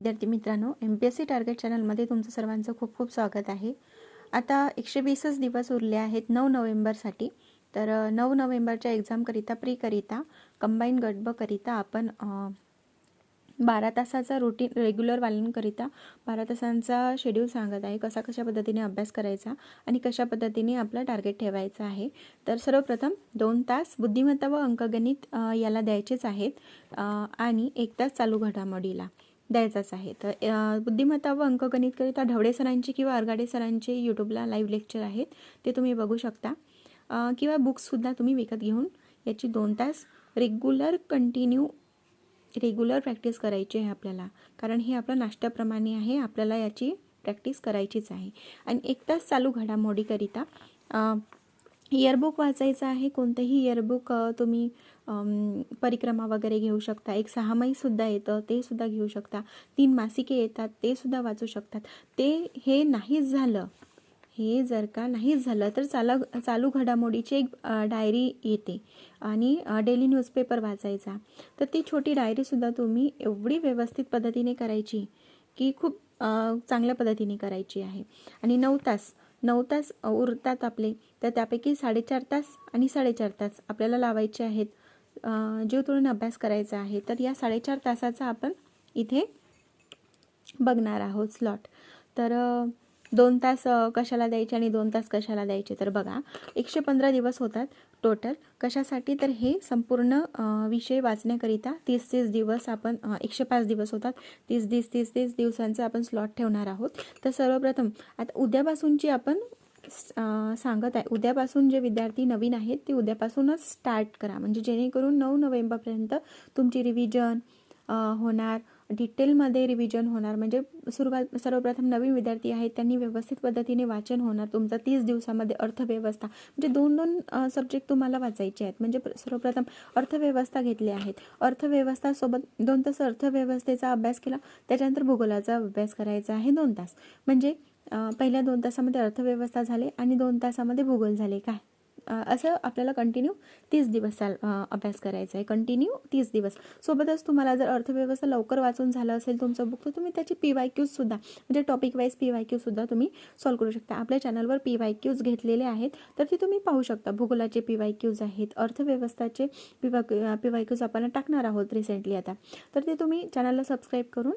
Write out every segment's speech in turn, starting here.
विद्यार्थी मित्रांनो M P S C target चॅनलमध्ये तुमचं सर्वांचं खूप खूप स्वागत आहे. आता एकशे वीसच दिवस उरले आहेत नऊ नोव्हेंबरसाठी. तर नऊ नोव्हेंबरच्या एक्झामकरिता प्रीकरिता कंबाईन गटबकरिता आपण बारा तासाचा रुटीन रेग्युलर वाल्यांकरिता बारा तासांचा शेड्यूल सांगत आहे. कसा कशा पद्धतीने अभ्यास करायचा आणि कशा पद्धतीने आपला टार्गेट ठेवायचा आहे. तर सर्वप्रथम दोन तास बुद्धिमत्ता व अंकगणित याला द्यायचेच आहेत आणि एक तास चालू घडामोडीला. द्यायचाच आहे. तर बुद्धिमत्ता व अंकगणितकरिता ढवडे सरांची किंवा अरगाडे सरांचे यूट्यूबला लाईव्ह लेक्चर आहेत. ते तुम्ही बघू शकता. किंवा बुक्ससुद्धा तुम्ही विकत घेऊन याची दोन तास रेग्युलर कंटिन्यू रेग्युलर प्रॅक्टिस करायची आहे आपल्याला. कारण हे आपलं नाश्त्याप्रमाणे आहे. आपल्याला याची प्रॅक्टिस करायचीच आहे. आणि एक तास चालू घडामोडीकरिता इयरबुक वाचायचं आहे. कोणतंही इयरबुक तुम्ही परिक्रमा वगैरे घेऊ शकता. एक सहामाहीसुद्धा येतं ते सुद्धा घेऊ शकता. तीन मासिके येतात ते सुद्धा वाचू शकतात. ते हे नाहीच झालं. हे जर का नाहीच झालं तर चाला चालू घडामोडीची एक डायरी येते आणि डेली न्यूजपेपर वाचायचा. तर ती छोटी डायरीसुद्धा तुम्ही एवढी व्यवस्थित पद्धतीने करायची की खूप चांगल्या पद्धतीने करायची आहे. आणि नऊ तास नऊ तास उरतात आपले. तर त्यापैकी साडेचार तास आणि साडेचार तास आपल्याला लावायचे आहेत. जीव तोडून अभ्यास करायचा आहे तर या साडेचार तासाचा आपण इथे बघणार आहोत स्लॉट तर दोन तास कशाला द्यायचे आणि दोन तास कशाला द्यायचे तर बघा. एकशे पंधरा दिवस होतात टोटल कशासाठी? तर हे संपूर्ण विषय वाचण्याकरिता तीस तीस दिवस आपण एकशे पाच दिवस होतात. तीस तीस तीस तीस दिवसांचा आपण स्लॉट ठेवणार आहोत. तर सर्वप्रथम आता उद्यापासूनची आपण सांगत आहे उद्यापासून जे विद्यार्थी नवीन आहेत ते उद्यापासूनच स्टार्ट करा. म्हणजे जेणेकरून नऊ नोव्हेंबरपर्यंत तुमची रिव्हिजन होणार. डिटेलमध्ये रिव्हिजन होणार. म्हणजे सुरुवात सर्वप्रथम नवीन विद्यार्थी आहेत त्यांनी व्यवस्थित पद्धतीने वाचन होणार. तुमचा तीस दिवसामध्ये अर्थव्यवस्था. म्हणजे दोन दोन सब्जेक्ट तुम्हाला वाचायचे आहेत. म्हणजे सर्वप्रथम अर्थव्यवस्था घेतली आहेत. अर्थव्यवस्थासोबत दोन तास अर्थव्यवस्थेचा अभ्यास केला. त्याच्यानंतर भूगोलाचा अभ्यास करायचा आहे दोन तास. म्हणजे पहिल्या दोन तासामध्ये अर्थव्यवस्था झाले आणि दोन तासामध्ये भूगोल झाले. काय? असं आपल्याला कंटिन्यू तीस दिवस चाल अभ्यास करायचा आहे. कंटिन्यू तीस दिवस. सोबतच तुम्हाला जर अर्थव्यवस्था लवकर वाचून झालं असेल तुमचं बुक तर तुम्ही त्याची पी वाय क्यूजसुद्धा म्हणजे टॉपिक वाईज पी वाय क्यूजसुद्धा तुम्ही सॉल्व करू शकता. आपल्या चॅनलवर पी वाय क्यूज घेतलेले आहेत तर ते तुम्ही पाहू शकता. भूगोलाचे पी वाय क्यूज आहेत अर्थव्यवस्थाचे P Y P Y Qs आपण टाकणार आहोत रिसेंटली आता. तर ते तुम्ही चॅनलला सबस्क्राईब करून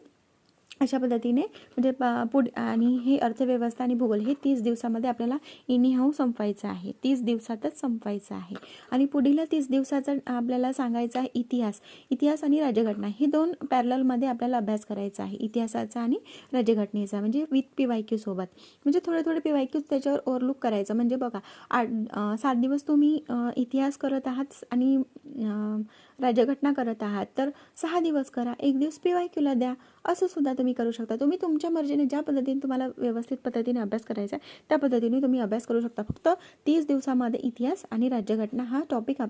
अशा पद्धतीने म्हणजे प- पुढ आणि हे अर्थव्यवस्था आणि भूगोल हे तीस दिवसामध्ये आपल्याला इनिहाऊ संपवायचं आहे. तीस दिवसातच संपवायचं आहे. आणि पुढील तीस दिवसाचा आपल्याला सांगायचा आहे इतिहास. इतिहास आणि राज्यघटना हे दोन पॅरलमध्ये आपल्याला अभ्यास करायचा आहे. इतिहासाचा आणि राज्यघटनेचा. म्हणजे विथ पी वाय क्यूसोबत म्हणजे थोडे थोडे पी वाय क्यू त्याच्यावर ओव्हरलुक करायचं. म्हणजे बघा आठ सात दिवस तुम्ही इतिहास करत आहात आणि राज्यघटना करत आहात. तर सहा दिवस करा. एक दिवस पी वाय क्यूला द्या. असं सुद्धा तुम्ही करू शकता. तुम्ही तुमच्या मर्जीने ज्या पद्धतीने तुम्हाला व्यवस्थित पद्धतीने अभ्यास करायचा आहे त्या पद्धतीने तुम्ही अभ्यास करू शकता. फक्त तीस दिवसामध्ये इतिहास आणि राज्यघटना हा टॉपिक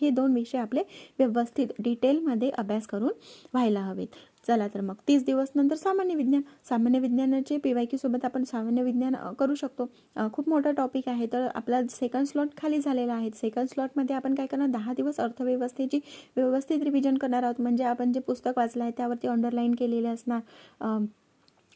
हे दोन विषय आपले व्यवस्थित डिटेलमध्ये अभ्यास करून व्हायला हवेत. चला तर मग तीस दिवस नंतर सामान्य विज्ञान. सामान्य विज्ञानाचे पी वाय सोबत आपण सामान्य विज्ञान करू शकतो. खूप मोठा टॉपिक आहे. तर आपला सेकंड स्लॉट खाली झालेला आहे. सेकंड स्लॉटमध्ये आपण काय करणार? दहा दिवस अर्थव्यवस्थेची व्यवस्थित रिव्हिजन करणार आहोत. म्हणजे आपण जे पुस्तक वाचलं आहे त्यावरती अंडरलाईन केलेले असणार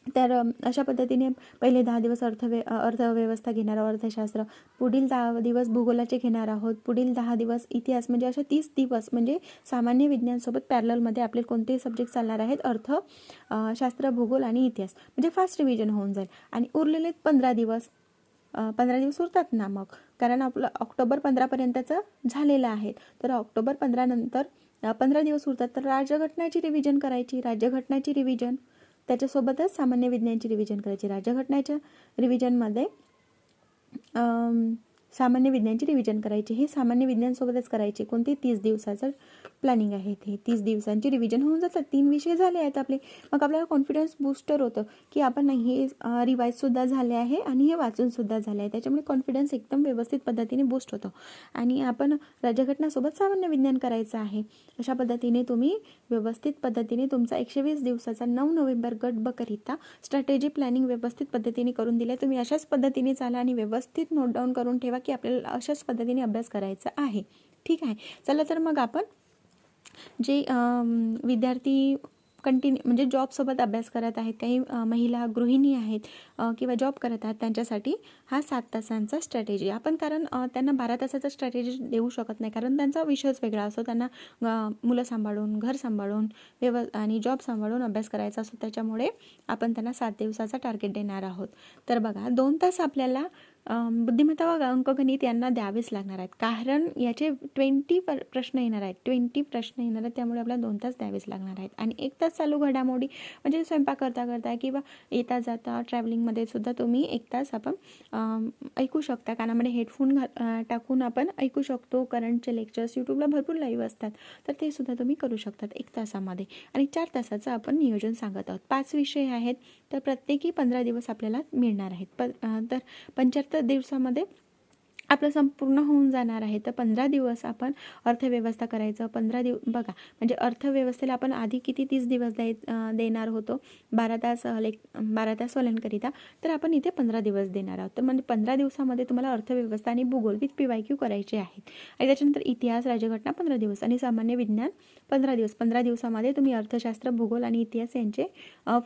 तर अशा पद्धतीने पहिले दहा दिवस अर्थव्य अर्थव्यवस्था घेणार आहोत अर्थशास्त्र. पुढील दहा दिवस भूगोलाचे घेणार आहोत. पुढील दहा दिवस इतिहास म्हणजे अशा तीस दिवस म्हणजे सामान्य विज्ञानसोबत पॅरलमध्ये आपले कोणतेही सब्जेक्ट चालणार आहेत? अर्थ शास्त्र भूगोल आणि इतिहास. म्हणजे फास्ट रिव्हिजन होऊन जाईल. आणि उरलेले पंधरा दिवस पंधरा दिवस उरतात ना मग? कारण आपलं ऑक्टोबर पंधरापर्यंतचं झालेलं आहे. तर ऑक्टोबर पंधरानंतर अ, पंधरा दिवस उरतात तर राज्यघटनाची रिव्हिजन करायची राज्यघटनाची रिव्हिजन त्याच्यासोबतच सामान्य विज्ञानची रिव्हिजन करायची. राज्यघटनेच्या रिव्हिजनमध्ये सामान्य विज्ञानचे रिव्हिजन करायचे. हे सामान्य विज्ञानसोबतच करायचे. कोणते? तीस दिवसाचं प्लॅनिंग आहे ते तीस दिवसांचे रिव्हिजन होऊन जातात. तीन विषय झाले आहेत आपले. मग आपल्याला कॉन्फिडन्स बूस्टर होतं की आपण हे रिवाईजसुद्धा झाले आहे आणि हे वाचूनसुद्धा झाले आहे. त्याच्यामुळे कॉन्फिडन्स एकदम व्यवस्थित पद्धतीने बूस्ट होतो. आणि आपण राज्यघटनासोबत सामान्य विज्ञान करायचं आहे. अशा पद्धतीने तुम्ही व्यवस्थित पद्धतीने तुमचा एकशे वीस दिवसाचा नऊ नोव्हेंबर गट बकरिता स्ट्रॅटेजी प्लॅनिंग व्यवस्थित पद्धतीने करून दिले तुम्ही अशाच पद्धतीने चाला आणि व्यवस्थित नोट डाऊन करून ठेवा. की आपल्याला अशाच पद्धतीने अभ्यास करायचा आहे. ठीक आहे. चला तर मग आपण जे विद्यार्थी कंटिन्यू म्हणजे जॉबसोबत अभ्यास करत आहेत काही महिला गृहिणी आहेत किंवा जॉब करत आहेत त्यांच्यासाठी हा सात तासांचा स्ट्रॅटेजी आपण कारण त्यांना बारा तासाचा स्ट्रॅटेजी देऊ शकत नाही कारण त्यांचा विषयच वेगळा असतो. त्यांना मुलं सांभाळून घर सांभाळून व्यव आणि जॉब सांभाळून अभ्यास करायचा असतो. त्याच्यामुळे आपण त्यांना सात दिवसाचा टार्गेट देणार आहोत. तर बघा दोन तास आपल्याला बुद्धिमत्ता व अंकगणित यांना द्यावेच लागणार आहेत. कारण याचे ट्वेंटी प्रश्न येणार आहेत. ट्वेंटी प्रश्न येणार आहेत. त्यामुळे आपल्याला दोन तास द्यावेच लागणार आहेत. आणि एक तास चालू घडामोडी म्हणजे स्वयंपाक करता करता किंवा येता जाता ट्रॅव्हलिंगमध्ये सुद्धा तुम्ही एक तास आपण ऐकू शकता. कानामध्ये हेडफोन घा टाकून आपण ऐकू शकतो. करंटचे लेक्चर्स यूट्यूबला भरपूर लाईव्ह असतात. तर ते सुद्धा तुम्ही करू शकतात एक तासामध्ये. आणि चार तासाचं आपण नियोजन सांगत आहोत. पाच विषय आहेत. तर प्रत्येकी पंधरा दिवस आपल्याला मिळणार आहेत. प तर पंच्याहत्तर दिवसामध्ये आपलं संपूर्ण होऊन जाणार आहे. तर पंधरा दिवस आपण अर्थव्यवस्था करायचं. पंधरा दिव बघा म्हणजे अर्थव्यवस्थेला आपण आधी किती तीस दिवस द्याय देणार होतो? बारा तास लेख लेक बारा तास वलनकरिता तर आपण इथे पंधरा दिवस देणार आहोत. तर म्हणजे पंधरा दिवसामध्ये तुम्हाला अर्थव्यवस्था आणि भूगोल विथ पी वाय क्यू करायचे आहेत. आणि त्याच्यानंतर इतिहास राज्यघटना पंधरा दिवस. आणि सामान्य विज्ञान पंधरा दिवस. पंधरा दिवसामध्ये तुम्ही अर्थशास्त्र भूगोल आणि इतिहास यांचे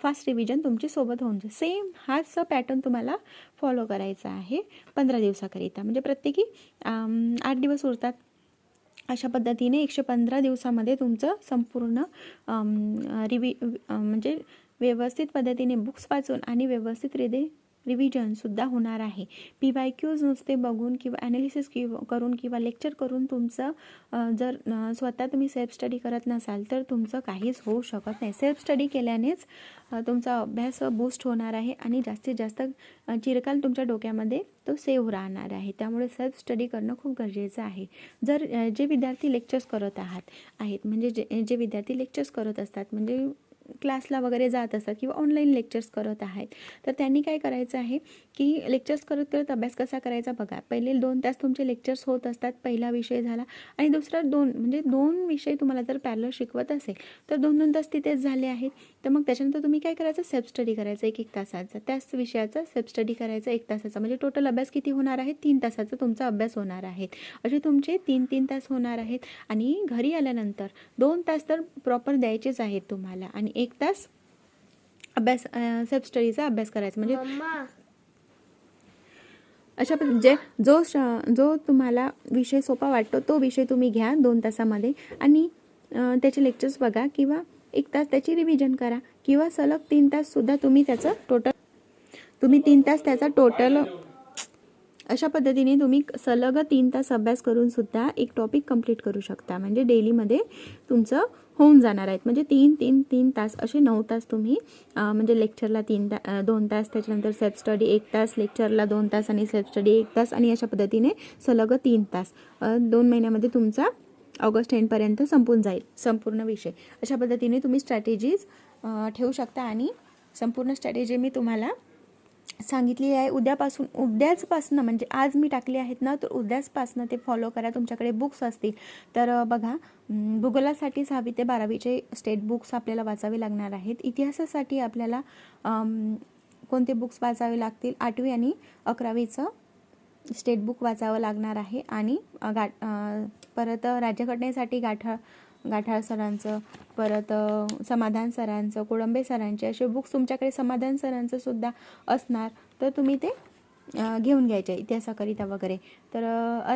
फास्ट रिव्हिजन तुमची सोबत होऊन जाईल. सेम हाच पॅटर्न तुम्हाला फॉलो करायचा आहे पंधरा दिवसाकरिता. म्हणजे प्रत्येकी आठ दिवस उरतात. अशा पद्धतीने एकशे पंधरा दिवसामध्ये तुमचं संपूर्ण अम, रिवि म्हणजे व्यवस्थित पद्धतीने बुक्स वाचून आणि व्यवस्थित रिदे रिव्हिजनसुद्धा होणार आहे. पी वाय क्यूज नुसते बघून किंवा ॲनालिसिस किंवा करून किंवा लेक्चर करून तुमचं जर स्वतः तुम्ही सेल्फ स्टडी करत नसाल तर तुमचं काहीच होऊ शकत नाही. सेल्फ स्टडी केल्यानेच तुमचा अभ्यास बूस्ट होणार आहे आणि जास्तीत जास्त चिरकाल तुमच्या डोक्यामध्ये तो सेव्ह राहणार आहे. त्यामुळे सेल्फ स्टडी करणं खूप गरजेचं आहे. जर जे विद्यार्थी लेक्चर्स करत आहात आहेत म्हणजे जे जे विद्यार्थी लेक्चर्स करत असतात म्हणजे क्लासला वगैरे जात असतात किंवा ऑनलाईन लेक्चर्स करत आहेत. तर त्यांनी काय करायचं आहे की लेक्चर्स करत करत अभ्यास कसा करायचा बघा. पहिले दोन तास तुमचे लेक्चर्स होत असतात. पहिला विषय झाला आणि दुसरा दोन म्हणजे दोन विषय तुम्हाला जर पॅरलर शिकवत असेल तर दोन दोन तास तिथेच झाले आहेत. तर मग त्याच्यानंतर तुम्ही काय करायचं? सेल्फ स्टडी करायचं एक एक तासाचा. त्याच विषयाचा सेल्फ स्टडी करायचा एक तासाचा. म्हणजे टोटल अभ्यास किती होणार आहे? तीन तासाचा तुमचा अभ्यास होणार आहे. असे तुमचे तीन तीन तास होणार आहेत. आणि घरी आल्यानंतर दोन तास तर प्रॉपर द्यायचेच आहेत तुम्हाला. आणि एक तास अभ्यास सेल्फ स्टडीचा अभ्यास करायचा. म्हणजे अशा पद्ध- जे जो तुम्हाला विषय सोपा वाटतो तो विषय तुम्ही घ्या दोन तासामध्ये आणि त्याचे लेक्चर्स बघा किंवा एक तास त्याची रिव्हिजन करा किंवा सलग तीन ताससुद्धा तुम्ही त्याचं टोटल तुम्ही तीन तास त्याचा टोटल अशा पद्धतीने तुम्ही सलग तीन तास अभ्यास करून सुद्धा एक टॉपिक कंप्लीट करू शकता. म्हणजे डेलीमध्ये तुमचं होऊन जाणार आहेत म्हणजे तीन तीन तीन तास असे नऊ तास तुम्ही म्हणजे लेक्चरला तीन ता दोन तास त्याच्यानंतर सेल्फ स्टडी एक तास लेक्चरला दोन तास आणि सेल्फ स्टडी एक तास आणि अशा पद्धतीने सलग तीन तास. दोन महिन्यामध्ये तुमचा ऑगस्ट एंडपर्यंत संपून जाईल. संपूर्ण विषय. अशा पद्धतीने तुम्ही स्ट्रॅटेजीज ठेवू शकता आणि संपूर्ण स्ट्रॅटेजी मी तुम्हाला सांगितली आहे उद्यापासून उद्याचपासनं म्हणजे आज मी टाकले आहेत ना तर उद्याचपासनं ते फॉलो करा. तुमच्याकडे बुक्स असतील. तर बघा भूगोलासाठी सहावी ते बारावीचे स्टेट बुक्स आपल्याला वाचावे लागणार आहेत. इतिहासासाठी आपल्याला कोणते बुक्स वाचावे लागतील? आठवी आणि अकरावीचं स्टेट बुक वाचावं लागणार आहे. आणि गाठ गा परत राज्यघटनेसाठी गाठा गाठाळ सरांचं परत समाधान सरांचं कोळंबे सरांचे असे बुक्स तुमच्याकडे समाधान सरांचं सुद्धा असणार तर तुम्ही ते घेऊन घ्यायचे इतिहासाकरिता वगैरे. तर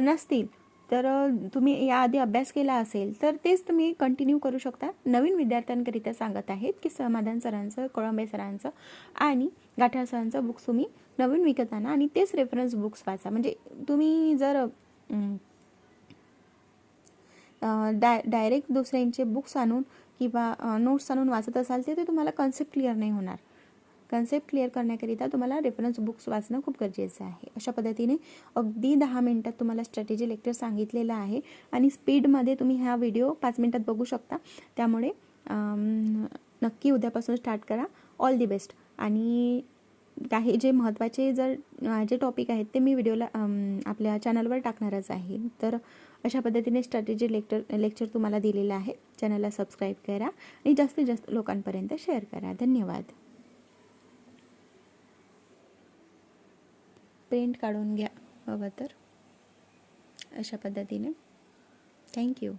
नसतील तर तुम्ही याआधी अभ्यास केला असेल तर तेच तुम्ही कंटिन्यू करू शकता. नवीन विद्यार्थ्यांकरिता सांगत आहेत की समाधान सरांचं कोळंबे सरांचं आणि गाठाळ सरांचं बुक्स तुम्ही नवीन विकत आणा आणि तेच रेफरन्स बुक्स वाचा. म्हणजे तुम्ही जर डाय डायरेक्ट दुसऱ्यांचे बुक्स आणून किंवा नोट्स आणून वाचत असाल तर ते तुम्हाला कन्सेप्ट क्लिअर नाही होणार. कन्सेप्ट क्लिअर करण्याकरिता तुम्हाला रेफरन्स बुक्स वाचणं खूप गरजेचं आहे. अशा पद्धतीने अगदी दहा मिनटात तुम्हाला स्ट्रॅटेजी लेक्चर सांगितलेलं आहे आणि स्पीडमध्ये तुम्ही हा व्हिडिओ पाच मिनटात बघू शकता. त्यामुळे नक्की उद्यापासून स्टार्ट करा. ऑल दी बेस्ट आणि काही जे महत्त्वाचे जर जे टॉपिक आहेत ते मी व्हिडिओला आपल्या चॅनलवर टाकणारच आहे. तर अशा पद्धतीने स्ट्रॅटेजी लेक्चर लेक्चर तुम्हाला दिलेलं आहे. चॅनलला सबस्क्राईब करा आणि जास्तीत जास्त लोकांपर्यंत शेअर करा. धन्यवाद. प्रिंट काढून घ्या हवं तर. अशा पद्धतीने. थँक्यू